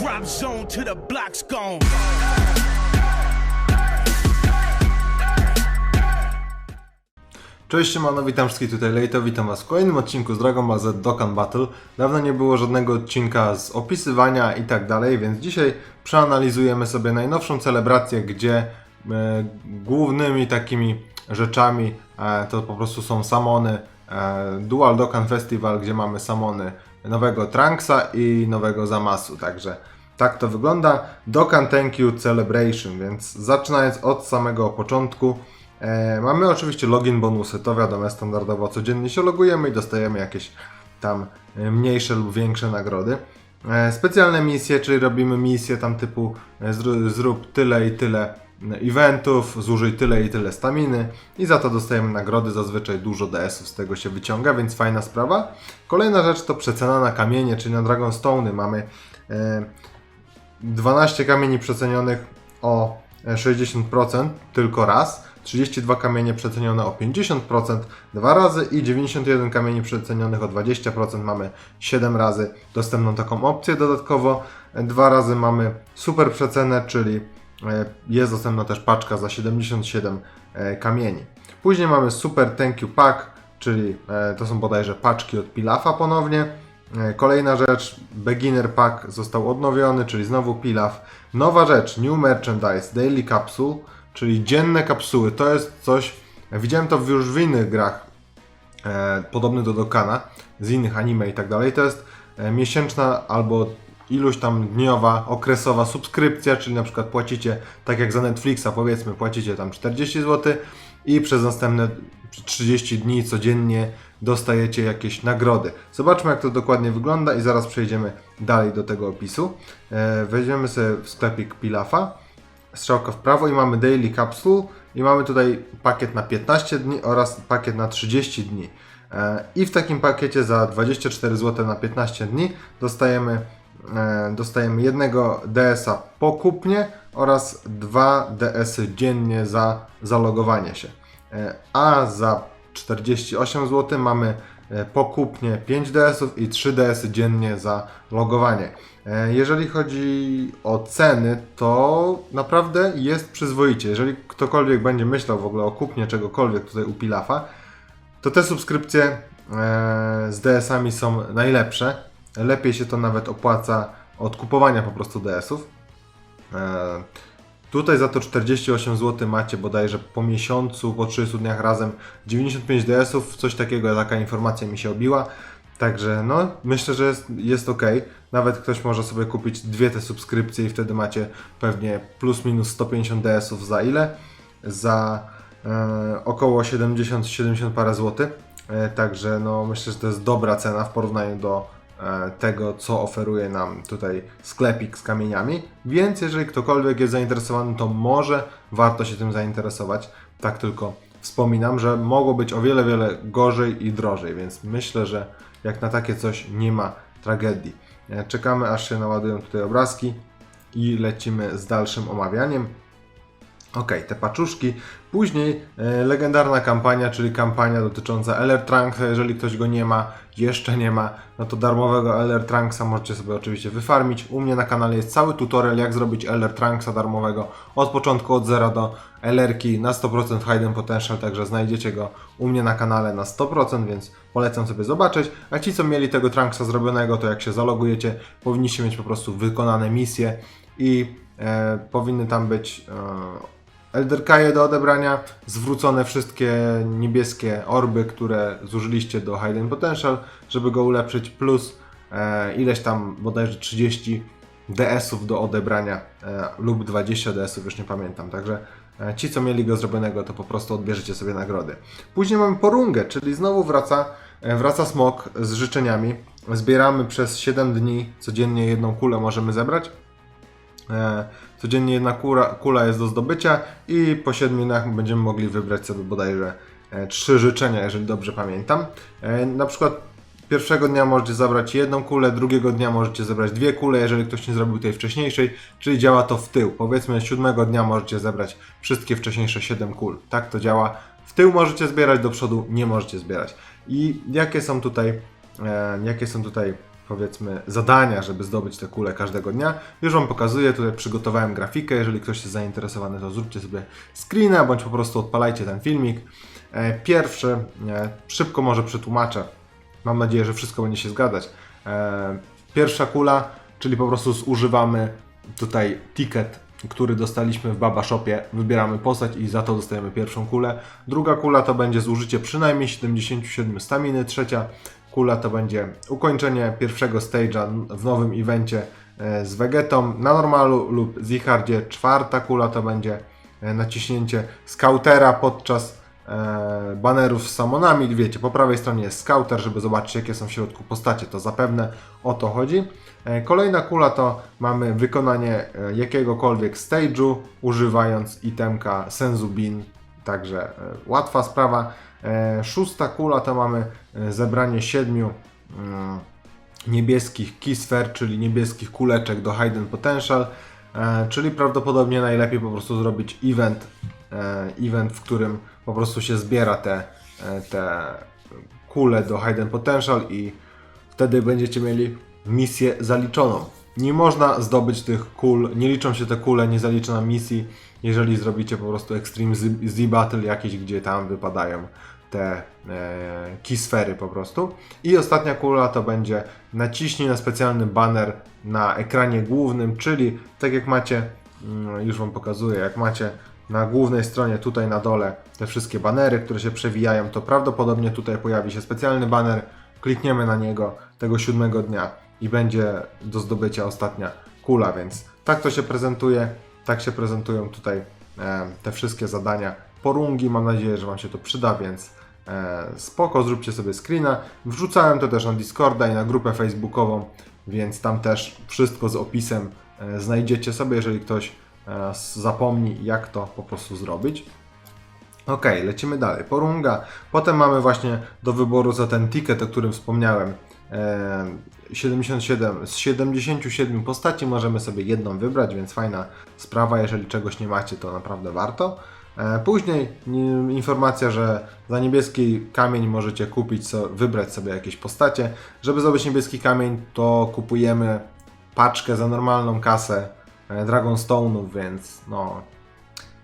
Drop zone to the block's gone. Cześć, siemano, witam wszystkich tutaj Lejto, witam was w kolejnym odcinku z Dragon Ball Z Dokkan Battle. Dawno nie było żadnego odcinka z opisywania i tak dalej, więc dzisiaj przeanalizujemy sobie najnowszą celebrację, gdzie e, głównymi takimi rzeczami e, to po prostu są samony e, Dual Dokkan Festival, gdzie mamy samony nowego Trunksa i nowego Zamasu, także tak to wygląda. Dokkan Thank You Celebration, więc zaczynając od samego początku, E, mamy oczywiście login bonusy, to wiadomo, standardowo codziennie się logujemy i dostajemy jakieś tam mniejsze lub większe nagrody. E, specjalne misje, czyli robimy misje tam typu e, zró- zrób tyle i tyle eventów, zużyj tyle i tyle staminy i za to dostajemy nagrody, zazwyczaj dużo DS-ów z tego się wyciąga, więc fajna sprawa. Kolejna rzecz to przecena na kamienie, czyli na Dragonstone'y mamy e, 12 kamieni przecenionych o e, 60% tylko raz, 32 kamienie przecenione o 50% dwa razy i 91 kamieni przecenionych o 20% mamy 7 razy dostępną taką opcję dodatkowo. E, Dwa razy mamy super przecenę, czyli e, jest dostępna też paczka za 77 e, kamieni. Później mamy super thank you pack, czyli e, to są bodajże paczki od Pilafa ponownie. E, Kolejna rzecz, Beginner Pack został odnowiony, czyli znowu Pilaf. Nowa rzecz, New Merchandise, Daily Capsule, czyli dzienne kapsuły. To jest coś, widziałem to już w innych grach, e, podobny do Dokana, z innych anime i tak dalej. To jest e, miesięczna albo iluś tam dniowa, okresowa subskrypcja, czyli na przykład płacicie, tak jak za Netflixa powiedzmy, płacicie tam 40 zł i przez następne 30 dni codziennie dostajecie jakieś nagrody. Zobaczmy jak to dokładnie wygląda i zaraz przejdziemy dalej do tego opisu. E, weźmiemy sobie w sklepik Pilafa, strzałka w prawo i mamy Daily Capsule i mamy tutaj pakiet na 15 dni oraz pakiet na 30 dni. E, I w takim pakiecie za 24 zł na 15 dni dostajemy, dostajemy jednego DS-a pokupnie oraz dwa DS-y dziennie za zalogowanie się. E, A za 48 zł mamy e, pokupnie 5 DS-ów i 3 DS-y dziennie za logowanie. E, Jeżeli chodzi o ceny, to naprawdę jest przyzwoicie. Jeżeli ktokolwiek będzie myślał w ogóle o kupnie czegokolwiek tutaj u Pilafa, to te subskrypcje e, z DS-ami są najlepsze. Lepiej się to nawet opłaca od kupowania po prostu DS-ów. E, Tutaj za to 48 zł macie bodajże po miesiącu, po 30 dniach razem 95 DS-ów, coś takiego, taka informacja mi się obiła. Także no, myślę, że jest, jest ok. Nawet ktoś może sobie kupić dwie te subskrypcje i wtedy macie pewnie plus minus 150 DS-ów za ile? Za e, około 70-70 parę złotych. E, także no, myślę, że to jest dobra cena w porównaniu do tego, co oferuje nam tutaj sklepik z kamieniami. Więc jeżeli ktokolwiek jest zainteresowany, to może warto się tym zainteresować. Tak tylko wspominam, że mogło być o wiele, wiele gorzej i drożej, więc myślę, że jak na takie coś nie ma tragedii. E, Czekamy aż się naładują tutaj obrazki i lecimy z dalszym omawianiem. Ok, te paczuszki. Później e, legendarna kampania, czyli kampania dotycząca LR Trunksa. Jeżeli ktoś go nie ma, jeszcze nie ma, no to darmowego LR Trunksa możecie sobie oczywiście wyfarmić. U mnie na kanale jest cały tutorial, jak zrobić LR Trunksa darmowego od początku, od zera do LR-ki na 100% Hidden Potential, także znajdziecie go u mnie na kanale na 100%, więc polecam sobie zobaczyć. A ci, co mieli tego Trunksa zrobionego, to jak się zalogujecie, powinniście mieć po prostu wykonane misje i e, powinny tam być e, Elderkaje do odebrania, zwrócone wszystkie niebieskie orby, które zużyliście do Hidden Potential, żeby go ulepszyć, plus e, ileś tam bodajże 30 DS-ów do odebrania e, lub 20 DS-ów, już nie pamiętam. Także e, ci, co mieli go zrobionego, to po prostu odbierzecie sobie nagrody. Później mamy porungę, czyli znowu wraca, e, wraca smok z życzeniami. Zbieramy przez 7 dni, codziennie jedną kulę możemy zebrać. E, Codziennie jedna kula, kula jest do zdobycia i po 7 dniach będziemy mogli wybrać sobie bodajże e, trzy życzenia, jeżeli dobrze pamiętam. E, Na przykład pierwszego dnia możecie zabrać jedną kulę, drugiego dnia możecie zebrać dwie kule, jeżeli ktoś nie zrobił tej wcześniejszej, czyli działa to w tył. Powiedzmy siódmego dnia możecie zebrać wszystkie wcześniejsze 7 kul. Tak to działa. W tył możecie zbierać, do przodu nie możecie zbierać. I jakie są tutaj, e, jakie są tutaj powiedzmy zadania, żeby zdobyć te kule każdego dnia. Już Wam pokazuję, tutaj przygotowałem grafikę, jeżeli ktoś jest zainteresowany, to zróbcie sobie screena, bądź po prostu odpalajcie ten filmik. E, Pierwszy, e, szybko może przetłumaczę, mam nadzieję, że wszystko będzie się zgadzać. E, Pierwsza kula, czyli po prostu zużywamy tutaj ticket, który dostaliśmy w Baba Shopie, wybieramy postać i za to dostajemy pierwszą kulę. Druga kula to będzie zużycie przynajmniej 77 staminy. Trzecia kula to będzie ukończenie pierwszego stage'a w nowym evencie e, z Vegetą na normalu lub z Ichardzie. Czwarta kula to będzie e, naciśnięcie scoutera podczas e, banerów z samonami. Wiecie, po prawej stronie jest scouter, żeby zobaczyć jakie są w środku postacie. To zapewne o to chodzi. E, Kolejna kula to mamy wykonanie e, jakiegokolwiek stage'u używając itemka Senzu Bin, także e, łatwa sprawa. E, Szósta kula to mamy e, zebranie siedmiu mm, niebieskich Kisfer, czyli niebieskich kuleczek do Hidden Potential, czyli prawdopodobnie najlepiej po prostu zrobić event, event, w którym po prostu się zbiera te, te kule do Hidden Potential i wtedy będziecie mieli misję zaliczoną. Nie można zdobyć tych kul, nie liczą się te kule, nie zalicza nam misji, jeżeli zrobicie po prostu Extreme Z-Battle jakieś, gdzie tam wypadają te e, kisfery po prostu. I ostatnia kula to będzie naciśnij na specjalny banner na ekranie głównym, czyli tak jak macie, mm, już Wam pokazuję, jak macie na głównej stronie tutaj na dole te wszystkie banery, które się przewijają, to prawdopodobnie tutaj pojawi się specjalny baner, klikniemy na niego tego siódmego dnia i będzie do zdobycia ostatnia kula, więc tak to się prezentuje, tak się prezentują tutaj e, te wszystkie zadania porungi, mam nadzieję, że Wam się to przyda, więc e, spoko, zróbcie sobie screena, wrzucałem to też na Discorda i na grupę facebookową, więc tam też wszystko z opisem e, znajdziecie sobie, jeżeli ktoś zapomni jak to po prostu zrobić. Ok, lecimy dalej. Porunga. Potem mamy właśnie do wyboru za ten ticket, o którym wspomniałem. E, 77, z 77 postaci możemy sobie jedną wybrać, więc fajna sprawa. Jeżeli czegoś nie macie, to naprawdę warto. E, Później mm, informacja, że za niebieski kamień możecie kupić, wybrać sobie jakieś postacie. Żeby zdobyć niebieski kamień, to kupujemy paczkę za normalną kasę e, Dragonstone'ów, więc no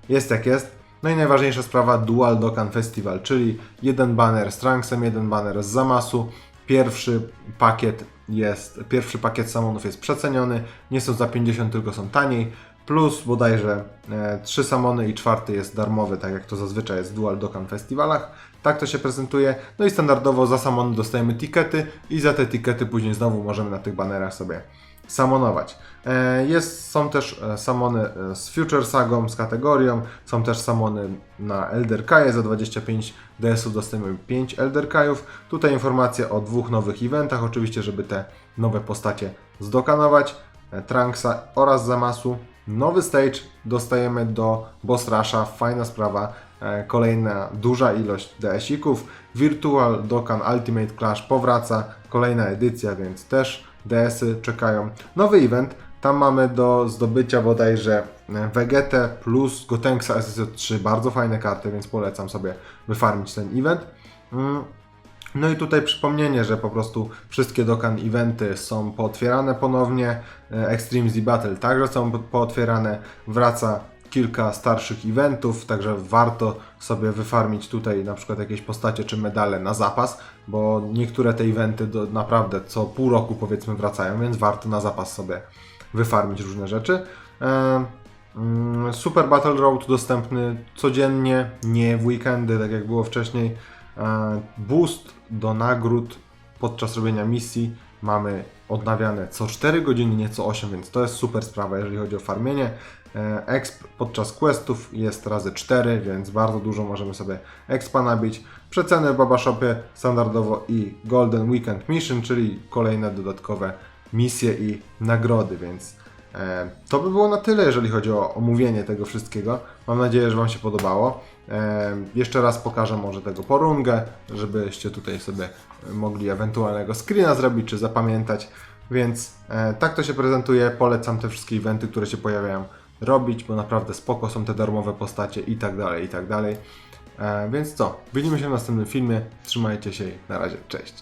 jest jak jest. No i najważniejsza sprawa Dual Dokkan Festival, czyli jeden banner z Trunksem, jeden banner z Zamasu. Pierwszy pakiet jest, pierwszy pakiet samonów jest przeceniony, nie są za 50, tylko są taniej. Plus bodajże e, trzy samony i czwarty jest darmowy, tak jak to zazwyczaj jest w Dual Dokkan Festivalach. Tak to się prezentuje. No i standardowo za samony dostajemy tikety i za te tikety później znowu możemy na tych banerach sobie samonować. E, Jest, są też e, samony e, z Future Sagą, z kategorią, są też samony na Elder Kaje, za 25 DS-ów dostajemy 5 Elder Kajów. Tutaj informacja o dwóch nowych eventach, oczywiście, żeby te nowe postacie zdokanować, Trunksa oraz Zamasu. Nowy stage dostajemy do Boss Rusha, fajna sprawa, kolejna duża ilość DS-ików. Virtual Dokkan Ultimate Clash powraca, kolejna edycja, więc też DS-y czekają. Nowy event, tam mamy do zdobycia bodajże e, Vegetę plus Gotenksa SSJ3, bardzo fajne karty, więc polecam sobie wyfarmić ten event. Mm. No i tutaj przypomnienie, że po prostu wszystkie Dokkan eventy są pootwierane ponownie. E, Extreme Z Battle także są po- pootwierane. Wraca kilka starszych eventów, także warto sobie wyfarmić tutaj na przykład jakieś postacie czy medale na zapas, bo niektóre te eventy do, naprawdę co pół roku powiedzmy wracają, więc warto na zapas sobie wyfarmić różne rzeczy. E, mm, Super Battle Road dostępny codziennie, nie w weekendy, tak jak było wcześniej. E, Boost do nagród podczas robienia misji mamy odnawiane co 4 godziny, nie co 8, więc to jest super sprawa, jeżeli chodzi o farmienie. E, Exp podczas questów jest razy 4, więc bardzo dużo możemy sobie expa nabić. Przeceny w Baba Shopie standardowo i Golden Weekend Mission, czyli kolejne dodatkowe misje i nagrody, więc e, to by było na tyle, jeżeli chodzi o omówienie tego wszystkiego. Mam nadzieję, że Wam się podobało. E, jeszcze raz pokażę może tego porungę, żebyście tutaj sobie mogli ewentualnego screena zrobić czy zapamiętać. Więc tak to się prezentuje. Polecam te wszystkie eventy, które się pojawiają robić, bo naprawdę spoko są te darmowe postacie i tak dalej, i tak dalej. E, więc co? Widzimy się w następnym filmie. Trzymajcie się i na razie. Cześć.